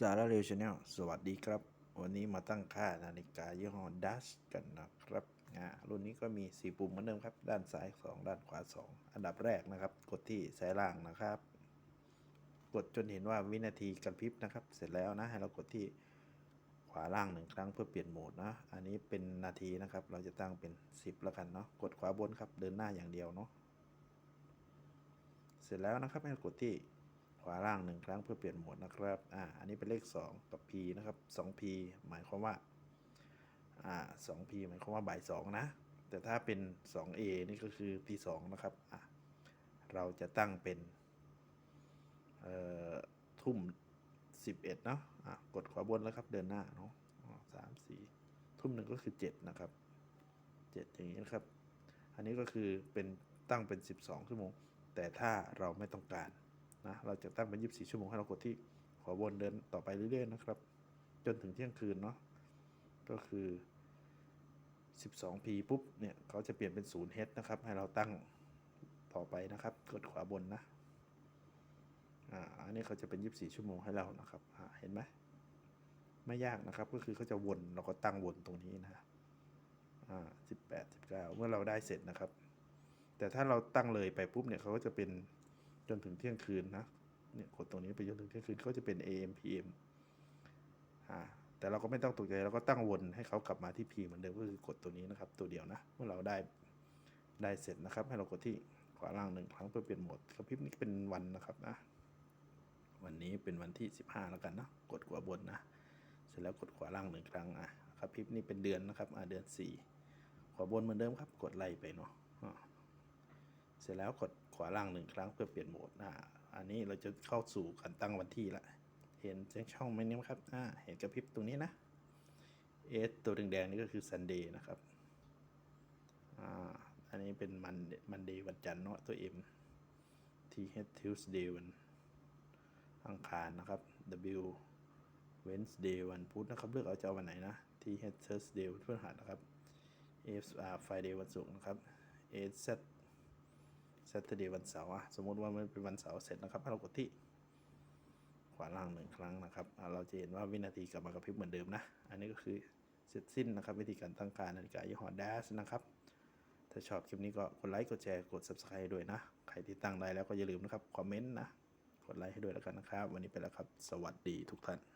สาระเร็วชาแนลสวัสดีครับ วันนี้มาตั้งค่านาฬิกายี่ห้อดัชกันนะครับอ่ารุ่นนี้ก็มี 4 ปุ่มเหมือนเดิมครับ ด้านซ้าย 2 ด้านขวา 2 อันดับแรกนะครับ กดที่สายล่างนะครับ กดจนเห็นว่าวินาทีกระพริบนะครับ เสร็จแล้วนะให้เรากดที่ขวาล่างหนึ่งครั้งเพื่อเปลี่ยนโหมดนะ อันนี้เป็นนาทีนะครับ เราจะตั้งเป็น 10แล้วกันเนาะกดขวาบนครับ เดินหน้าอย่างเดียวเนาะเสร็จแล้วนะครับให้เรากดที่ วาล่างหนึ่งครั้งเพื่อเปลี่ยนโหมดนะครับอ่าอันนี้เป็นเลข 2 กับ P นะครับ 2P หมายความว่าอ่า 2P หมายความว่าบ่าย2นะ แต่ถ้าเป็น 2A นี่ก็คือตี2นะครับอะเราจะตั้งเป็นเอ่อทุ่ม 11เนาะอะกดขวาบนแล้วครับเดินหน้าเนาะสามสี่ทุ่มหนึ่งก็คือ 7 นะครับ 7 อย่างนี้นะครับ อันนี้ก็คือเป็นตั้งเป็น 12 ชั่วโมง แต่ถ้าเราไม่ต้องการ นะเราจะตั้งเป็น24ชั่วโมงให้เรากดที่ขวาบนเดินต่อไปเรื่อยๆนะครับ จนถึงเที่ยงคืนเนาะก็คือ 12p ปุ๊บเนี่ยเขาจะเปลี่ยนเป็น 0h นะครับ ให้เราตั้งต่อไปนะครับ กดขวาบนนะอ่าอันนี้เขาจะเป็น 24 ชั่วโมงให้เรานะครับอ่าเห็นไหมไม่ยากนะครับก็คือเขาจะวนเราก็ตั้งวนตรงนี้นะอ่า18 19 เมื่อเราได้เสร็จนะครับ แต่ถ้าเราตั้งเลยไปปุ๊บเนี่ยเขาก็จะเป็น จนถึงเที่ยงคืนนะเนี่ยกดตรงนี้ไปจนถึงเที่ยงคืนก็จะเป็น AM PM อ่าแต่เราก็ไม่ต้องตกใจเราก็ตั้งวนให้เขากลับมาที่ P เหมือนเดิมก็คือกดตัวนี้นะครับ ตัวเดียวนะเมื่อเราได้ได้เสร็จนะครับ ให้เรากดที่ขวาล่างหนึ่งครั้งเพื่อเปลี่ยนโหมดกระพริบนี้เป็นวันนะครับนะวันนี้เป็นวันที่ 15 แล้วกันนะกดขวาบนนะเสร็จแล้วกดขวาล่างหนึ่งครั้งอะกระพริบนี่เป็นเดือนนะครับอ่าเดือน 4 ขวาบนเหมือนเดิมครับ กดไล่ไปเนาะ สร็จแล้วกดขวาล่างหนึ่งครั้งเพื่อเปลี่ยนโหมดอ่าอันนี้เราจะเข้าสู่การตั้งวันที่ละ เห็นช่องไหมเนี่ยครับอ่าเห็นกระพริบตรงนี้นะเอสตัวแดงๆนี่ก็คือ Sunday นะครับอ่าอันนี้เป็นมันมันเดย์วันจันทร์เนาะตัว M T H Tuesday วันอังคารนะครับ W Wednesday วันพุธนะครับ เลือกเอาจะเอาวันไหนนะ T H Thursday วันพฤหัสนะครับ F R Friday วันศุกร์นะครับ A Z Saturday วันเสาร์อะสมมติว่ามันเป็นวันเสาร์เสร็จนะครับให้เรากดที่ขวาล่างหนึ่งครั้งนะครับเราจะเห็นว่าวินาทีกลับมากระพริบเหมือนเดิมนะ อันนี้ก็คือเสร็จสิ้นนะครับ วิธีการตั้งค่านาฬิกายี่ห้อ Dash นะครับ ถ้าชอบคลิปนี้ก็กดไลค์กดแชร์กด Subscribe ด้วยนะ ใครที่ตั้งได้แล้วก็อย่าลืมนะครับคอมเมนต์นะกดไลค์ให้ด้วยแล้วกันนะครับ วันนี้ไปแล้วครับ สวัสดีทุกท่าน